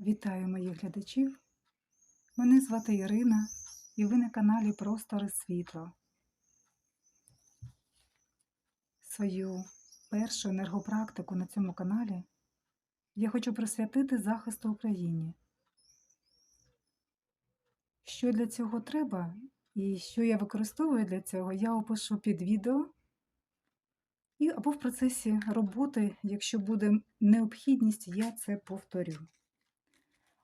Вітаю моїх глядачів. Мене звати Ірина, і ви на каналі Простори Світла. Свою першу енергопрактику на цьому каналі я хочу присвятити захисту Україні. Що для цього треба і що я використовую для цього, я опишу під відео. І або в процесі роботи, якщо буде необхідність, я це повторю.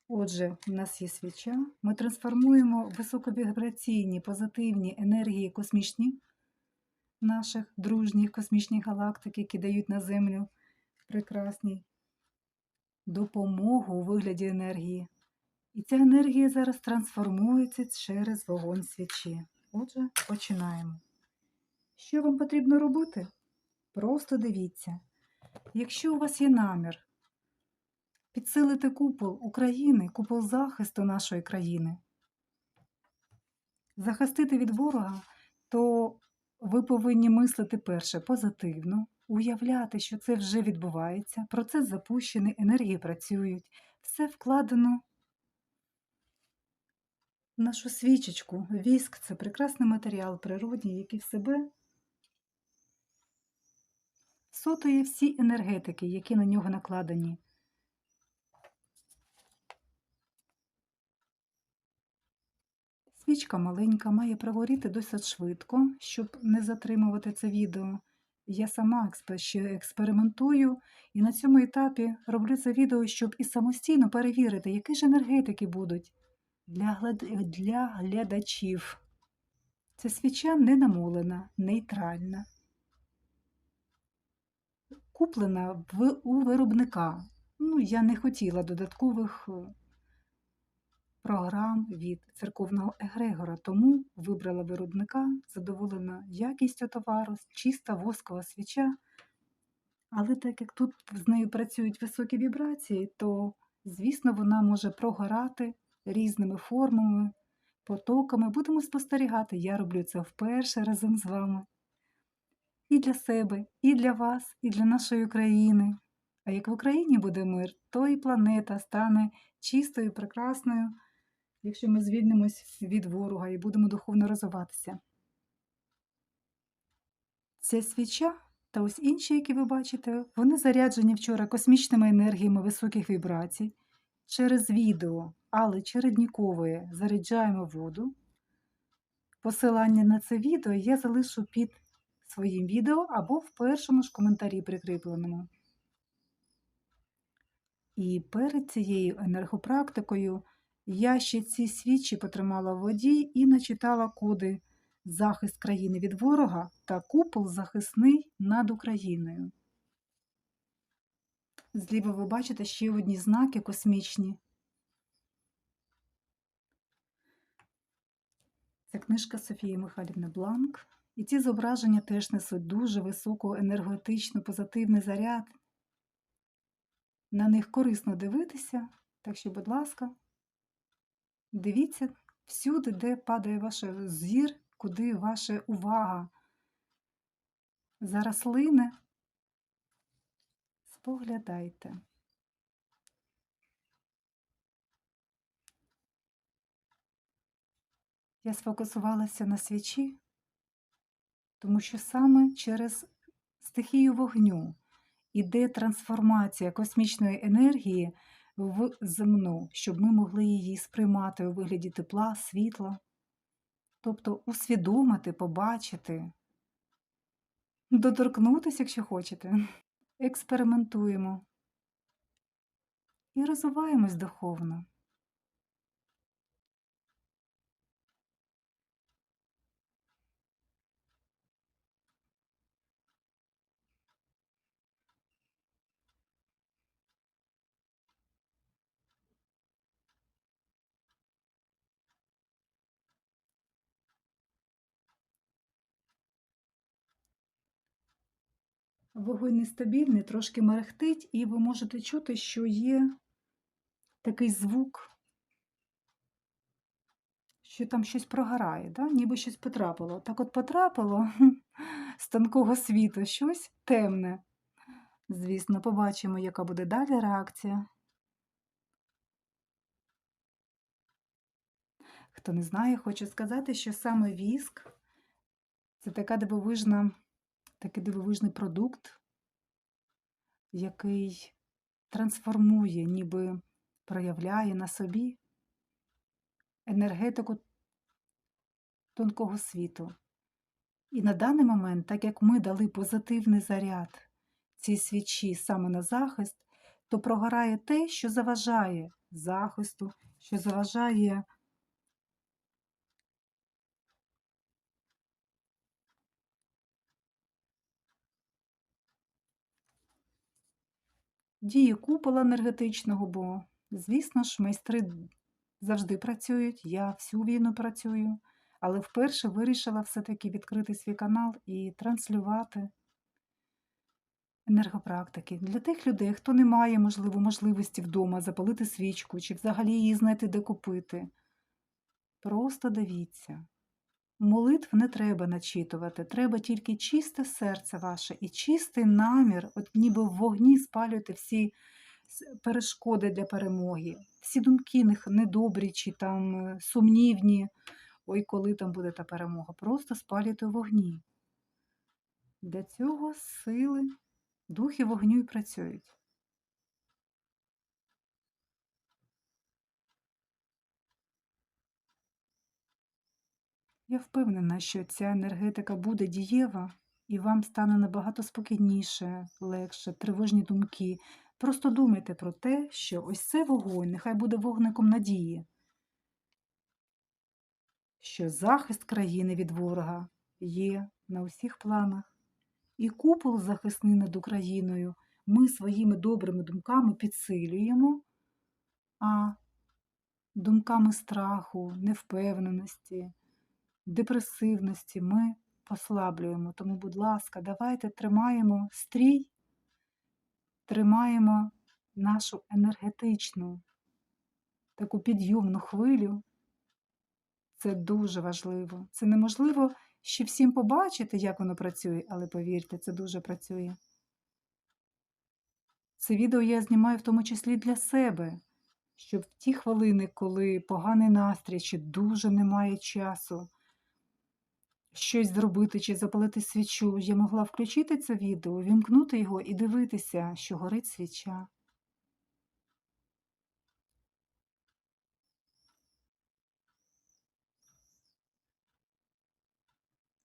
Отже, у нас є свіча. Ми трансформуємо високовібраційні позитивні енергії космічні наших дружніх космічних галактик, які дають на Землю прекрасні допомогу у вигляді енергії. І ця енергія зараз трансформується через вогонь свічі. Отже, починаємо. Що вам потрібно робити? Просто дивіться. Якщо у вас є намір підсилити купол України, купол захисту нашої країни, захистити від ворога, то ви повинні мислити перше позитивно, уявляти, що це вже відбувається, процес запущений, енергії працюють, все вкладено в нашу свічечку. Віск це прекрасний матеріал природній, який в себе сотує всі енергетики, які на нього накладені. Свічка маленька, має прогоріти досить швидко, щоб не затримувати це відео. Я сама ще експериментую і на цьому етапі роблю це відео, щоб і самостійно перевірити, які ж енергетики будуть для, для глядачів. Ця свіча не намолена, нейтральна, куплена в... у виробника. Ну, я не хотіла додаткових програм від церковного егрегора, тому вибрала виробника, задоволена якістю товару, чиста воскова свіча. Але так як тут з нею працюють високі вібрації, то, звісно, вона може прогорати різними формами, потоками. Будемо спостерігати. Я роблю це вперше разом з вами. І для себе, і для вас, і для нашої країни. А як в Україні буде мир, то і планета стане чистою, прекрасною якщо ми звільнимось від ворога і будемо духовно розвиватися. Ця свіча та ось інші, які ви бачите, вони заряджені вчора космічними енергіями високих вібрацій. Через відео, але череднікової заряджаємо воду. Посилання на це відео я залишу під своїм відео або в першому ж коментарі прикріпленому. І перед цією енергопрактикою я ще ці свічі потримала в воді і начитала коди захист країни від ворога та купол захисний над Україною. Зліва ви бачите ще одні знаки космічні. Це книжка Софії Михайлівни Бланк. І ці зображення теж несуть дуже високу енергетичну позитивний заряд. На них корисно дивитися, так що, будь ласка, Дивіться всюди, де падає ваш зір, куди ваша увага зараз лине. Споглядайте. Я сфокусувалася на свічі, тому що саме через стихію вогню іде трансформація космічної енергії в земну, щоб ми могли її сприймати у вигляді тепла, світла, тобто усвідомити, побачити, доторкнутися, якщо хочете, експериментуємо. І розвиваємось духовно. Вогонь нестабільний, трошки мерехтить, і ви можете чути, що є такий звук, що там щось прогорає, да? ніби щось потрапило. Так от потрапило з тонкого світу щось темне. Звісно, побачимо, яка буде далі реакція. Хто не знає, хочу сказати, що саме віск це така дивовижна, такий дивовижний продукт, який трансформує, ніби проявляє на собі енергетику тонкого світу. І на даний момент, так як ми дали позитивний заряд цій свічі саме на захист, то прогорає те, що заважає захисту, що заважає дії купола енергетичного, бо, звісно ж, майстри завжди працюють, я всю війну працюю, але вперше вирішила все-таки відкрити свій канал і транслювати енергопрактики для тих людей, хто не має, можливо, можливості вдома запалити свічку чи взагалі її знайти, де купити. Просто дивіться. Молитв не треба начитувати, треба тільки чисте серце ваше і чистий намір, от ніби в вогні спалюйте всі перешкоди для перемоги, всі думки недобрі чи там е, сумнівні. Ой, коли там буде та перемога. Просто спалюйте в вогні. Для цього сили, духи вогню і працюють. Я впевнена, що ця енергетика буде дієва, і вам стане набагато спокійніше, легше, тривожні думки. Просто думайте про те, що ось це вогонь, нехай буде вогником надії, що захист країни від ворога є на усіх планах, і купол захисний над Україною ми своїми добрими думками підсилюємо, а думками страху, невпевненості депресивності ми послаблюємо. Тому, будь ласка, давайте тримаємо стрій, тримаємо нашу енергетичну, таку підйомну хвилю. Це дуже важливо. Це неможливо ще всім побачити, як воно працює, але повірте, це дуже працює. Це відео я знімаю в тому числі для себе, щоб в ті хвилини, коли поганий настрій чи дуже немає часу, щось зробити чи запалити свічу, я могла включити це відео, вімкнути його і дивитися, що горить свіча.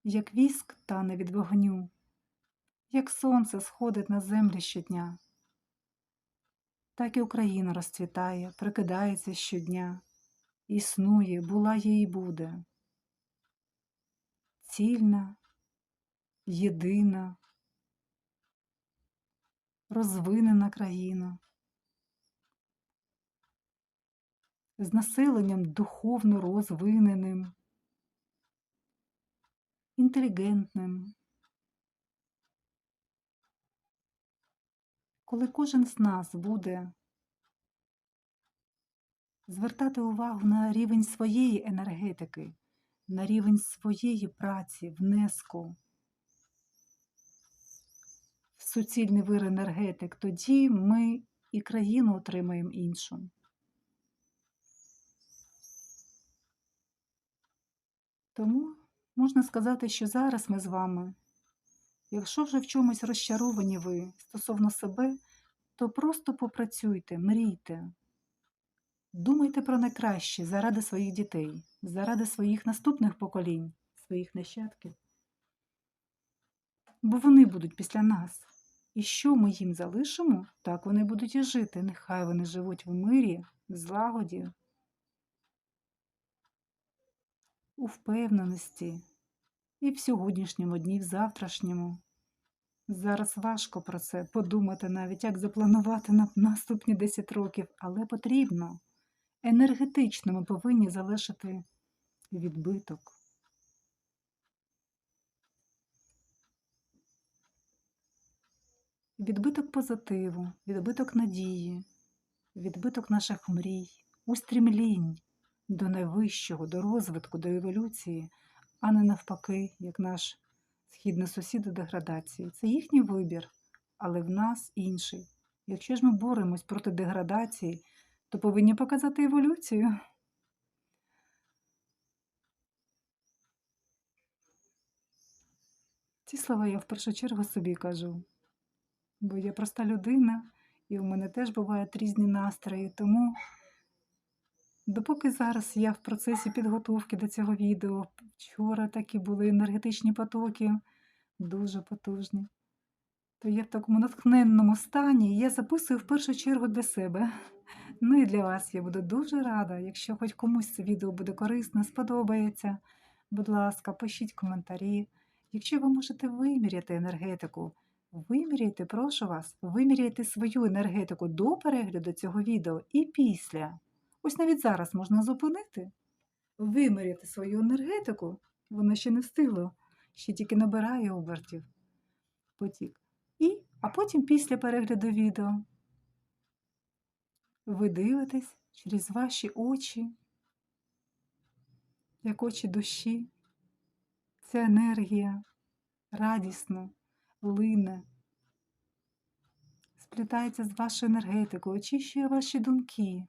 Як віск тане від вогню, як сонце сходить на землі щодня, так і Україна розцвітає, прикидається щодня, існує, була є і буде цільна, єдина, розвинена країна, з населенням духовно розвиненим, інтелігентним. Коли кожен з нас буде звертати увагу на рівень своєї енергетики, на рівень своєї праці, внеску в суцільний вир енергетик, тоді ми і країну отримаємо іншу. Тому можна сказати, що зараз ми з вами, якщо вже в чомусь розчаровані ви стосовно себе, то просто попрацюйте, мрійте. Думайте про найкраще заради своїх дітей, заради своїх наступних поколінь, своїх нащадків. Бо вони будуть після нас. І що ми їм залишимо, так вони будуть і жити. Нехай вони живуть в мирі, в злагоді, у впевненості і в сьогоднішньому дні, в завтрашньому. Зараз важко про це подумати навіть, як запланувати на наступні 10 років, але потрібно енергетично ми повинні залишити відбиток. Відбиток позитиву, відбиток надії, відбиток наших мрій, устрімлінь до найвищого, до розвитку, до еволюції, а не навпаки, як наш східний сусід до деградації. Це їхній вибір, але в нас інший. Якщо ж ми боремось проти деградації, то повинні показати еволюцію. Ці слова я в першу чергу собі кажу, бо я проста людина, і у мене теж бувають різні настрої, тому допоки зараз я в процесі підготовки до цього відео, вчора такі були енергетичні потоки, дуже потужні, то я в такому натхненному стані я записую в першу чергу для себе. Ну і для вас я буду дуже рада, якщо хоч комусь це відео буде корисне, сподобається. Будь ласка, пишіть коментарі. Якщо ви можете виміряти енергетику, виміряйте, прошу вас, виміряйте свою енергетику до перегляду цього відео і після. Ось навіть зараз можна зупинити, виміряти свою енергетику, воно ще не встигло, ще тільки набирає обертів потік. І, а потім після перегляду відео ви дивитесь через ваші очі, як очі душі. Ця енергія радісно лине, сплітається з вашою енергетикою, очищує ваші думки.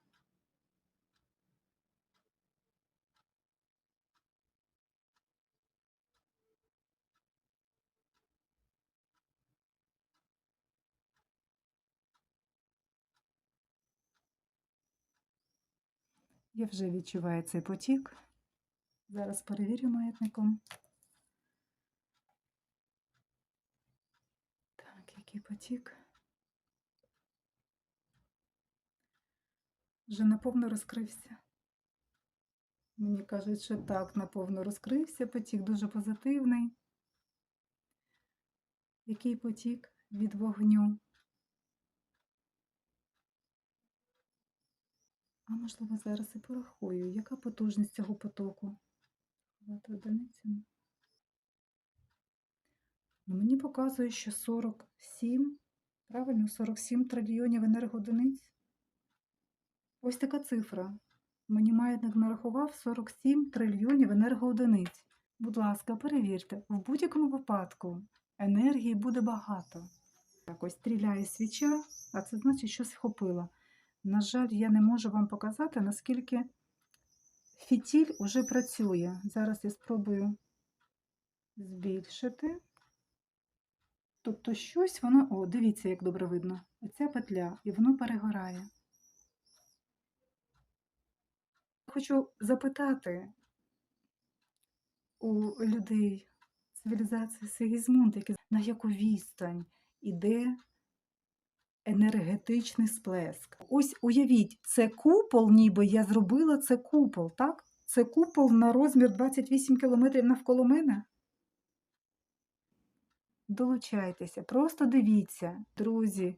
Я вже відчуваю цей потік. Зараз перевірю маятником. Так, який потік. Вже наповно розкрився. Мені кажуть, що так, наповно розкрився, потік дуже позитивний. Який потік від вогню? А можливо, зараз і порахую, яка потужність цього потоку? Ну, мені показує, що 47, правильно, 47 трильйонів енергоодиниць. Ось така цифра. Мені маятник нарахував 47 трильйонів енергоодиниць. Будь ласка, перевірте, в будь-якому випадку енергії буде багато. Так, ось стріляє свіча, а це значить, що схопила. На жаль, я не можу вам показати, наскільки фітіль уже працює. Зараз я спробую збільшити. Тобто щось воно, о, дивіться, як добре видно. Оця петля, і воно перегорає. Хочу запитати у людей цивілізації Сигізмунд, на яку відстань іде енергетичний сплеск. Ось уявіть, це купол, ніби я зробила це купол, так? Це купол на розмір 28 кілометрів навколо мене. Долучайтеся, просто дивіться, друзі.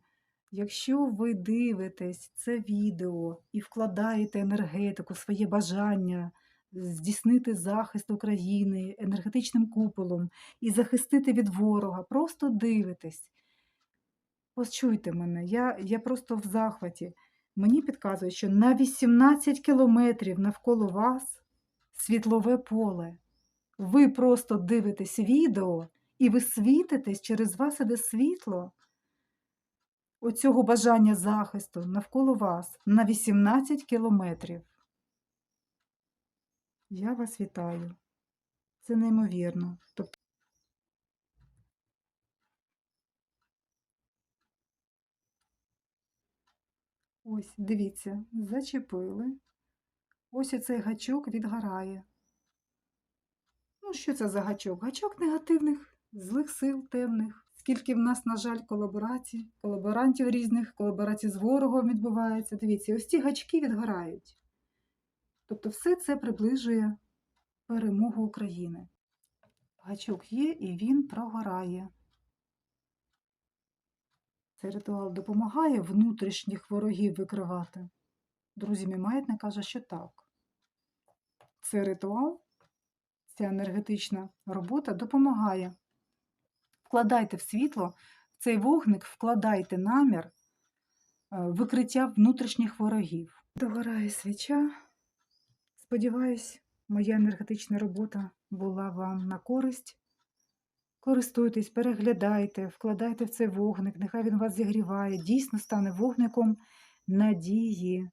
Якщо ви дивитесь це відео і вкладаєте енергетику, своє бажання здійснити захист України енергетичним куполом і захистити від ворога, просто дивитесь. Почуйте мене, я, я просто в захваті. Мені підказує, що на 18 кілометрів навколо вас світлове поле. Ви просто дивитесь відео і ви світитесь, через вас іде світло оцього бажання захисту навколо вас на 18 кілометрів. Я вас вітаю. Це неймовірно. Ось, дивіться, зачепили. Ось оцей гачок відгорає. Ну, що це за гачок? Гачок негативних, злих сил темних. Скільки в нас, на жаль, колаборацій, колаборантів різних, колаборацій з ворогом відбувається. Дивіться, ось ці гачки відгорають. Тобто все це приближує перемогу України. Гачок є і він прогорає. Цей ритуал допомагає внутрішніх ворогів викривати. Друзі, мій маятник каже, що так. Цей ритуал, ця енергетична робота допомагає. Вкладайте в світло, в цей вогник вкладайте намір е, викриття внутрішніх ворогів. Догорає свіча. Сподіваюсь, моя енергетична робота була вам на користь. Користуйтесь, переглядайте, вкладайте в цей вогник, нехай він вас зігріває, дійсно стане вогником надії.